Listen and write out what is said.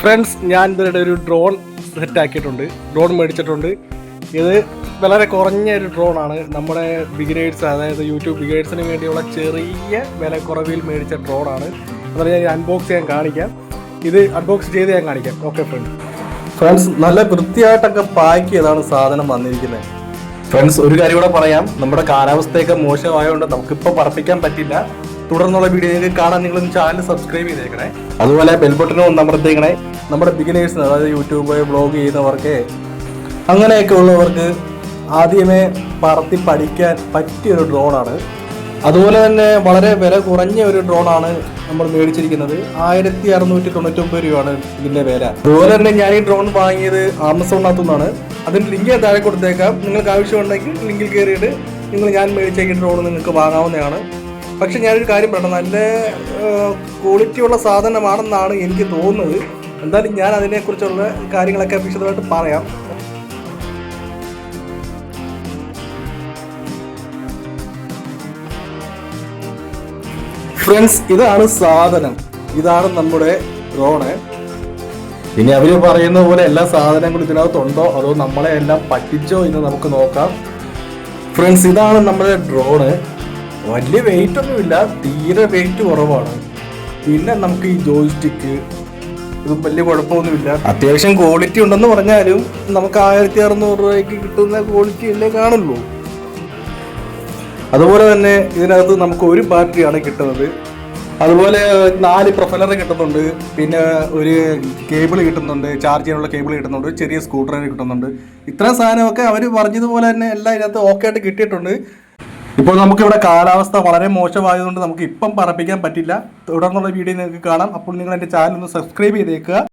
Friends ഞാൻ ഇതിനിടെ ഒരു ഡ്രോൺ സെറ്റ് ആക്കിയിട്ടുണ്ട്. ഡ്രോൺ മേടിച്ചിട്ടുണ്ട്. ഇത് വളരെ കുറഞ്ഞ ഒരു ഡ്രോണാണ് നമ്മുടെ ബിഗിനേഴ്സ് അതായത് യൂട്യൂബ് ബിഗിനേഴ്സിന് വേണ്ടിയുള്ള ചെറിയ വില കുറവിൽ മേടിച്ച ഡ്രോൺ ആണ്. അതുപോലെ ഞാൻ അൺബോക്സ് ചെയ്യാൻ കാണിക്കാം. ഇത് അൺബോക്സ് ചെയ്ത് ഞാൻ കാണിക്കാം. ഓക്കെ ഫ്രണ്ട്സ് ഫ്രണ്ട്സ് നല്ല വൃത്തിയായിട്ടൊക്കെ പാക്ക് ചെയ്താണ് സാധനം വന്നിരിക്കുന്നത്. ഫ്രണ്ട്സ് ഒരു കാര്യം കൂടെ പറയാം. നമ്മുടെ കാലാവസ്ഥയൊക്കെ മോശമായതുകൊണ്ട് നമുക്കിപ്പോൾ പറപ്പിക്കാൻ പറ്റില്ല. തുടർന്നുള്ള വീഡിയോ നിങ്ങൾക്ക് കാണാൻ നിങ്ങൾ ചാനൽ സബ്സ്ക്രൈബ് ചെയ്തേക്കണേ. അതുപോലെ ബെൽ ബട്ടണും ഒന്ന് അമർത്തേക്കണേ നമ്മുടെ ബിഗിനേഴ്സിന് അതായത് യൂട്യൂബ് ബ്ലോഗ് ചെയ്യുന്നവർക്ക് അങ്ങനെയൊക്കെ ഉള്ളവർക്ക് ആദ്യമേ പറത്തി പഠിക്കാൻ പറ്റിയ ഒരു ഡ്രോണാണ് അതുപോലെ തന്നെ വളരെ വില കുറഞ്ഞ ഒരു ഡ്രോണാണ് നമ്മൾ മേടിച്ചിരിക്കുന്നത്. ആയിരത്തി അറുന്നൂറ്റി തൊണ്ണൂറ്റൊമ്പത് രൂപയാണ് ഇതിന്റെ വില. അതുപോലെ തന്നെ ഞാൻ ഈ ഡ്രോൺ വാങ്ങിയത് ആമസോണിനകത്തു നിന്നാണ്. അതിന്റെ ലിങ്ക് ഞാൻ താഴെ കൊടുത്തേക്കാം. നിങ്ങൾക്ക് ആവശ്യമുണ്ടെങ്കിൽ ലിങ്കിൽ കയറിയിട്ട് നിങ്ങൾ ഞാൻ മേടിച്ചേക്കുന്ന ഡ്രോൺ നിങ്ങൾക്ക് വാങ്ങാവുന്നതാണ്. പക്ഷെ ഞാനൊരു കാര്യം പറയണം നല്ല ക്വാളിറ്റി ഉള്ള സാധനമാണെന്നാണ് എനിക്ക് തോന്നുന്നത്. എന്തായാലും ഞാൻ അതിനെക്കുറിച്ചുള്ള കാര്യങ്ങളൊക്കെ വിശദമായിട്ട് പറയാം. ഫ്രണ്ട്സ് ഇതാണ് സാധനം. ഇതാണ് നമ്മുടെ ഡ്രോണ് ഇനി അവർ പറയുന്ന പോലെ എല്ലാ സാധനങ്ങളും ഇതിനകത്തുണ്ടോ? അതോ നമ്മളെ എല്ലാം പറ്റിച്ചോ എന്ന് നമുക്ക് നോക്കാം. ഫ്രണ്ട്സ് ഇതാണ് നമ്മുടെ ഡ്രോണ് വലിയ വെയിറ്റ് ഒന്നുമില്ല തീരെ വെയിറ്റ് കുറവാണ്. പിന്നെ നമുക്ക് ഈ ജോയിസ്റ്റിക്ക് ഇത് വലിയ കുഴപ്പമൊന്നുമില്ല. അത്യാവശ്യം ക്വാളിറ്റി ഉണ്ടെന്ന് പറഞ്ഞാലും നമുക്ക് ആയിരത്തി അറുന്നൂറ് രൂപയ്ക്ക് കിട്ടുന്ന ക്വാളിറ്റി അല്ലേ കാണുള്ളൂ. അതുപോലെ തന്നെ ഇതിനകത്ത് നമുക്ക് ഒരു ബാറ്ററിയാണ് കിട്ടുന്നത്. അതുപോലെ നാല് പ്രൊഫലർ കിട്ടുന്നുണ്ട്. പിന്നെ ഒരു കേബിൾ കിട്ടുന്നുണ്ട്. ചാർജ് ചെയ്യാനുള്ള കേബിൾ കിട്ടുന്നുണ്ട്. ചെറിയ സ്കൂട്ടർ കിട്ടുന്നുണ്ട്. ഇത്രയും സാധനമൊക്കെ അവർ പറഞ്ഞതുപോലെ തന്നെ എല്ലാം ഇതിനകത്ത് ഓക്കെ ആയിട്ട് കിട്ടിയിട്ടുണ്ട്. ഇപ്പോൾ നമുക്ക് ഇവിടെ കാലാവസ്ഥ വളരെ മോശമായതുകൊണ്ട് നമുക്ക് ഇപ്പം പറപ്പിക്കാൻ പറ്റില്ല. തുടർന്നുള്ള വീഡിയോ നിങ്ങൾക്ക് കാണാം. അപ്പോൾ നിങ്ങൾ എന്റെ ചാനൽ ഒന്ന് സബ്സ്ക്രൈബ് ചെയ്തേക്കുക.